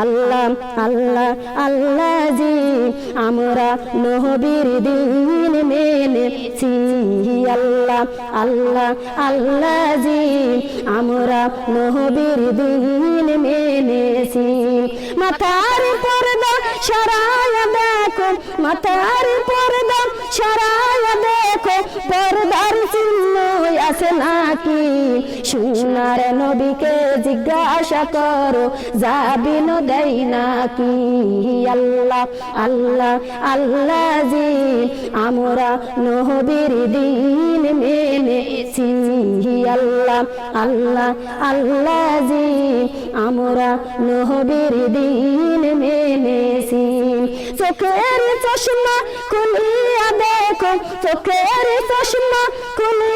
আল্লাহ আল্লাহ আল্লাহ জি আমরা নবীর দিন মেনেছি। আল্লাহ আল্লাহ আল্লাহ জি আমরা নবীর দিন মেনেছি। মাথার পর্দা সরায় দেখো, মাথার পর্দা সরায় দেখো চিহ্ন আছে নাকি? সোনার নবীকে জিজ্ঞাসা করো, যাবিন দেই নাকি? আল্লাহ আল্লাহ আল্লাহ জি আমরা নবীর দিন মেনেছি। আল্লাহ আল্লাহ আল্লাহ জি আমরা নবীর দিন মেনেছি। চোখের চশমা খুলিয়া দেখো, চোখের চশমা খুলিয়া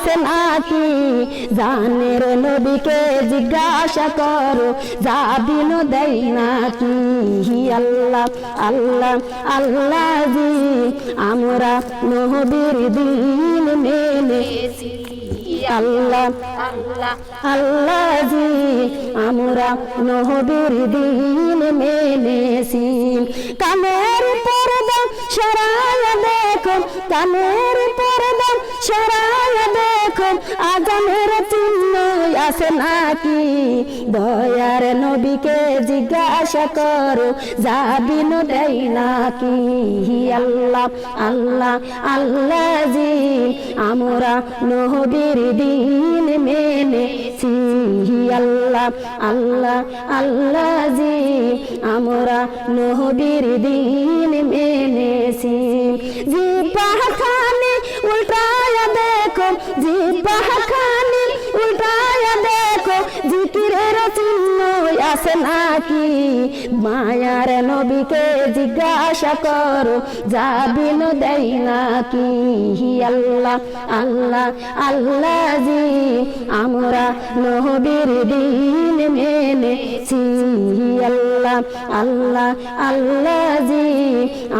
আছে নাকি জানের নবীকে জিজ্ঞাসা করো, যাবিন দেই নাকি? আল্লাহ আল্লাহ আল্লাহ জি আমরা নবীর দিন মেনেছি। আল্লাহ আল্লাহ জি আমরা নহবীর দিন মেনেছি। কানের পর্দা সরায় দেখো, কানের পর্দা আজানের চিহ্ন আছে নাকি? দয়ার নবীকে জিজ্ঞাসা করো যাবিন দেই নাকি? আল্লাহ আল্লাহ আল্লাহ জি আমরা নহবীর দিন মেনেছি। আল্লাহ আল্লাহ আল্লাহ জি আমরা নহবীর দিন মেনেছি। জি উল্টায় দেখো জি আছে নাকি? মায়ার নবীকে জিজ্ঞাসা করো, যাবিন দেই নাকি? আল্লাহ আল্লাহ আল্লাহ জি আমরা নবীর দিন মেনেছি। আল্লাহ আল্লাহ আল্লাহ জি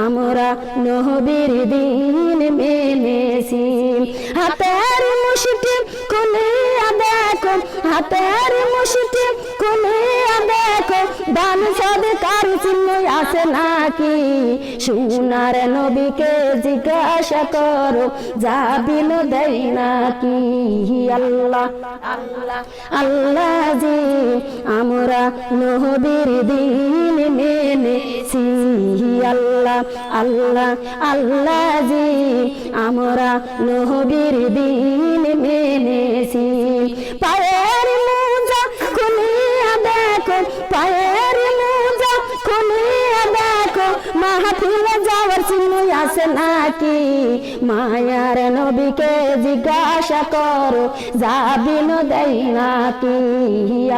আমরা নবীর দিন মেনেছি। হাতের মুষ্টি খুলিয়া দেখো, হাতের মুষ্টি খুলিয়া দেখো দান সদকার চিহ্ন আছে নাকি? সোনার নবীকে জিজ্ঞাসা করো যাবিন দেই নাকি? আল্লাহ আল্লাহ আল্লাহ জি আমরা নবীর দিন মেনেছি। আল্লাহ আল্লাহ আল্লাহ জি আমরা নবীর দিন মেনেছি। পায়ের মাহফিলে যাওয়ার চিহ্ন আছে নাকি? মায়ার নবীকে জিজ্ঞাসা করো যাবিন দেই নাকি?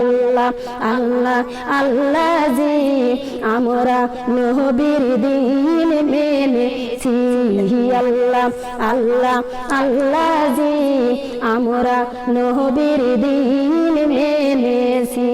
আল্লাহ আল্লাহ আল্লাহ জি আমরা নবীর দিন মেনেছি। আল্লাহ আল্লাহ আল্লাহ জি আমরা নবীর দিন মেনেছি।